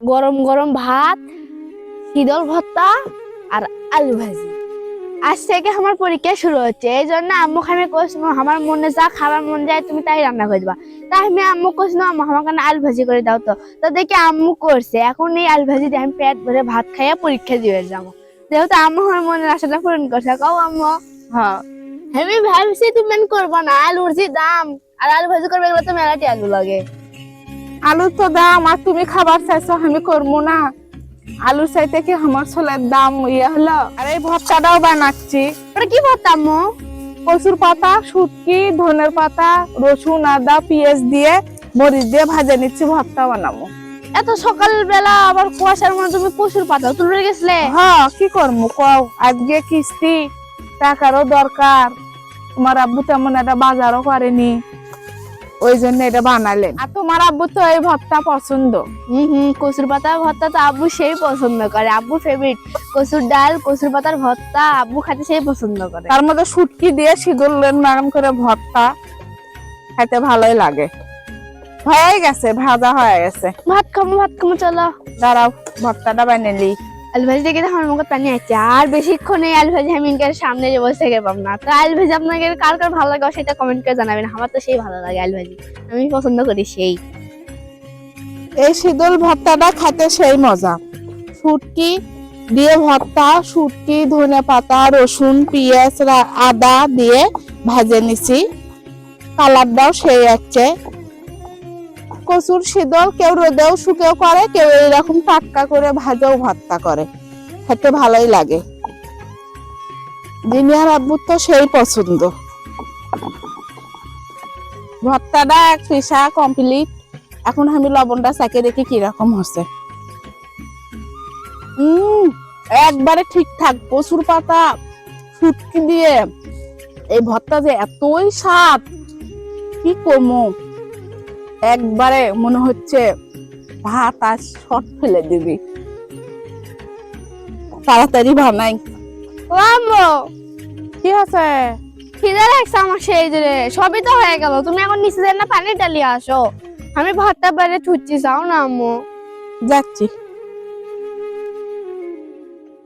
গরম গরম ভাত শীতল ভর্তা আর আলু ভাজি। আজ থেকে আমার পরীক্ষা শুরু হচ্ছে এই জন্য আম্মু আমি কইছিল আমার মনে যা খাবার মন যায় তুমি তাই রান্না করে দিবা। তাই আমি আম্মু কইছিল আমার কারণে আলু ভাজি করে দাও তো। তো দেখি আম্মু করছে এখন এই আলু ভাজি দিয়ে আমি পেট ভরে ভাত খাইয়া পরীক্ষা দিয়ে যাব। যেহেতু আম্মু আমার মনের আশাটা পূরণ করছে কও আম্মু। হ্যাঁ। আমি ভাবছি তুমি মেন করব না আলুর যে দাম আর আলু ভাজি করবে এগুলো তো মেলাটি আলু লাগে। আলু তো দাম আর তুমি খাবার চাইছো আমি করব না। আলু চাইতে কি আমার ছোলের দাম? ইয়ে হলো আর এই ভর্তাটাও বানাচ্ছি। কি ভর্তা আম্মু কচুর পাতা শুটকি ধনের পাতা রসুন আদা পেঁয়াজ দিয়ে মরিচ দিয়ে ভাজে নিচ্ছি ভর্তা বানাবো। এত সকালবেলা আবার কুয়াশার মধ্যে তুমি প্রচুর পাতা তুলে গেছিলে? হ্যাঁ কি করব কও? আজকে কিস্তি টাকারও দরকার। তোমার আব্বু তেমন একটা বাজারও করেনি। ওই জন্য এটা বানালেন। আর তোমার আব্বু তো এই ভর্তা পছন্দ। হম হম কচুর পাতা ভর্তা তো আব্বু সেই পছন্দ করে। আব্বু ফেভারিট কচুর ডাল কচুর পাতার ভর্তা আব্বু খাতে সেই পছন্দ করে। তার মধ্যে শুটকি দিয়ে শীতল নরম করে ভর্তা। খেতে ভালোই লাগে। হয়ে গেছে ভাজা হয়ে গেছে। ভাত খামো ভাত খামো চলো। দাঁড়াও ভর্তাটা বানালি আলু ভাজি দেখে আমার মুখে পানি আছে আর বেশিক্ষণ এই আলু ভাজি আমি সামনে যে বসে থেকে পাব না। তো আলু আপনাকে কার কার ভালো লাগে সেটা কমেন্ট করে জানাবেন। আমার তো সেই ভালো লাগে আলু আমি পছন্দ করি সেই। এই শীতল ভর্তাটা খেতে সেই মজা। শুটকি দিয়ে ভর্তা, শুটকি, ধনে পাতা, রসুন, পেঁয়াজ আদা দিয়ে ভেজে নিছি। কালারটাও সেই আছে কচুর শীতল, কেউ রোদেও শুকেও করে, কেউ এইরকম টাটকা করে ভাজেও ভর্তা করে। খেতে ভালোই লাগে। জিনিয়ার আব্বুর তো সেই পছন্দ। ভর্তাটা এক পিসা কমপ্লিট এখন আমি লবণটা চাকে দেখি কীরকম হচ্ছে। উম, একবারে ঠিকঠাক কচুর পাতা শুটকি দিয়ে এই ভর্তা যে এতই স্বাদ, কি কমো? একবারে মনে হচ্ছে ভাত আর শর্ট ফেলে দিবি। তাড়াতাড়ি বানাই। আম্মু কি আছে খিদে লাগছে আমার সেই জোরে। সবই তো হয়ে গেল তুমি এখন নিচে যেন না পানি ডালিয়ে আসো। আমি ভাতটা বাইরে ছুটছি যাও না আম্মু। যাচ্ছি।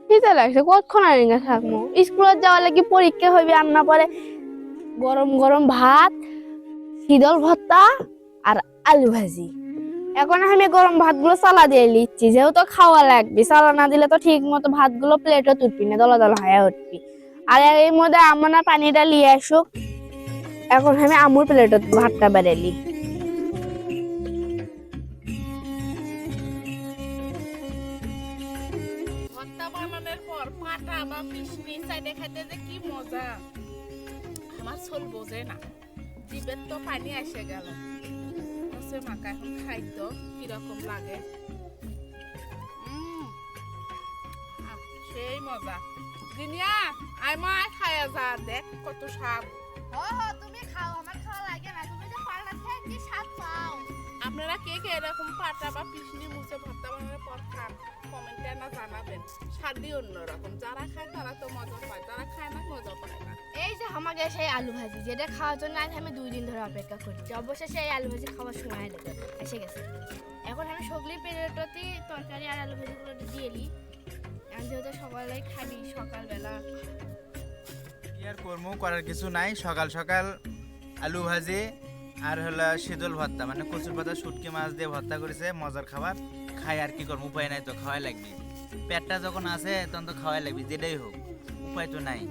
খিদে লাগছে কতক্ষণ আর ইঙ্গা থাকব? স্কুলে যাওয়া লাগি পরীক্ষা হইবে রান্না পরে গরম গরম ভাত শীতল ভর্তা আর আলু ভাজি। এখন আমি গরম ভাতগুলো চালা দিয়ে নিচ্ছি, যেহেতু খাওয়া লাগবে, চালা না দিলে তো ঠিক মতো ভাতগুলো প্লেটে তুলবি না দলা দলা হয়ে উঠবি। আর এর মধ্যে আমার না পানিটা নিয়ে আসুক। এখন আমি আমুর প্লেটে ভাতটা বেড়েলি ভর্তা বানানোর পাটা বা পিসনি সাইডে খাইতে যে আমার বোঝে না, জিভের তো পানি এসে গেল। হচ্ছে মাকা এখন খাইতো কীরকম লাগে? সেই মজা। মা আয় খায়া যা দেখ কত স্বাদ। তুমি খাও আমার খাওয়া লাগে না। তুমি যে পাল্টা খেয়ে কি স্বাদ পাও? আপনারা কে কে এরকম পাটা বা পিসনি মুছে ভর্তা বানানোর পর খান? কমেন্টে না জানাবেন। স্বাদই অন্যরকম। যারা খায় তারা তো মজা পায় যারা খায় না মজা আমাকে সেই আলু ভাজি, যেটা খাওয়ার জন্য আজ আমি দুই দিন ধরে অপেক্ষা করছি। অবশেষে এই আলু ভাজি খাওয়ার সময় এলো, এসে গেছে। এখন আমি সগলি প্লেটতে তরকারি আর আলু ভাজিগুলো দিয়ে নিই আমি যেহেতু সকালে খাবি সকালবেলা আর কর্ম করার কিছু নাই। সকাল সকাল আলু ভাজি আর হলো শীতল ভর্তা মানে কচুর পাতা, শুটকি মাছ দিয়ে ভর্তা করেছে, মজার খাবার। খাই আর কি করব, উপায় নাই তো, খাওয়াই লাগবে। পেটটা যখন আছে তখন তো খাওয়াই লাগবে, যেটাই হোক, উপায় তো নাই।